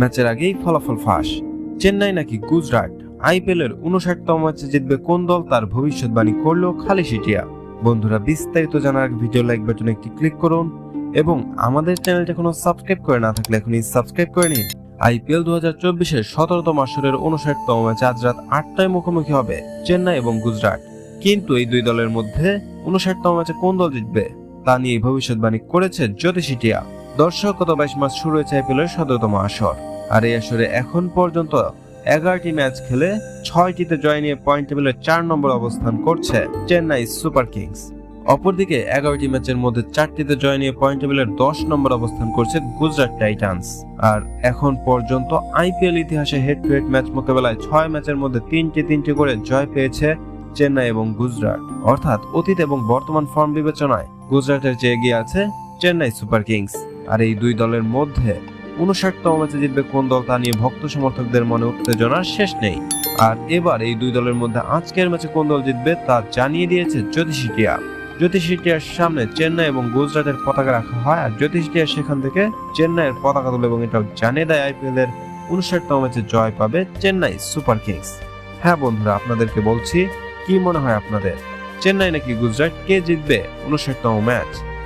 ম্যাচের আগেই ফলাফল ফাঁস। চেন্নাই নাকি গুজরাট? আইপিএল এর উনষাটতম ম্যাচে জিতবে কোন দল তার ভবিষ্যৎবাণী করল খালি সিটিয়া বন্ধুরা, বিস্তারিত জানার ভিডিও লাইক বাটনে একটি ক্লিক করুন এবং আমাদের চ্যানেলটা এখনও সাবস্ক্রাইব করে না থাকলে এখনই সাবস্ক্রাইব করে নিন। আইপিএল দু হাজার চব্বিশের সতেরোতম আসরের উনষাটতম ম্যাচ আজ রাত আটটায় মুখোমুখি হবে চেন্নাই এবং গুজরাট। কিন্তু এই দুই দলের মধ্যে উনষাটতম ম্যাচে কোন দল জিতবে তা নিয়ে ভবিষ্যৎবাণী করেছে জ্যোতিষী টিয়া। দর্শক গত বাইশ মাস শুরু হয়েছে আইপিএল এর সতেরোতম আসর। আর এই আসরে এখন পর্যন্ত এগারোটি ম্যাচ খেলে ছয়টিতে জয় নিয়ে পয়েন্ট টেবিলের চার নম্বর অবস্থান করছে চেন্নাই সুপার কিংস। অপরদিকে এগারোটি ম্যাচের মধ্যে চারটিতে জয় নিয়ে পয়েন্ট টেবিলের দশ নম্বর অবস্থান করছে গুজরাট টাইটান্স। আর এখন পর্যন্ত আইপিএল ইতিহাসে হেড টু হেড ম্যাচ মোকাবেলায় ছয় ম্যাচের মধ্যে তিনটি তিনটি করে জয় পেয়েছে চেন্নাই এবং গুজরাট। অর্থাৎ অতীত এবং বর্তমান ফর্ম বিবেচনায় গুজরাটের চেয়ে এগিয়ে আছে চেন্নাই সুপার কিংস। আর এই দুই দলের মধ্যে উনষাটতম ম্যাচে জিতবে কোন দল তা নিয়ে ভক্ত সমর্থকদের মনে উত্তেজনার শেষ নেই। আর এবার এই দুই দলের মধ্যে আজকের ম্যাচে কোন দল জিতবে তা জানিয়ে দিয়েছে জ্যোতিষী টিয়া। জ্যোতিষী টিয়ার সামনে চেন্নাই এবং গুজরাটের পতাকা রাখা হয় আর জ্যোতিষী টিয়া সেখান থেকে চেন্নাইয়ের পতাকা তোলে এবং এটাও জানিয়ে দেয় আইপিএল এর উনষাটতম ম্যাচে জয় পাবে চেন্নাই সুপার কিংস। হ্যাঁ বন্ধুরা, আপনাদেরকে বলছি, কি মনে হয় আপনাদের? চেন্নাই নাকি গুজরাট? কে জিতবে উনষাটতম ম্যাচ?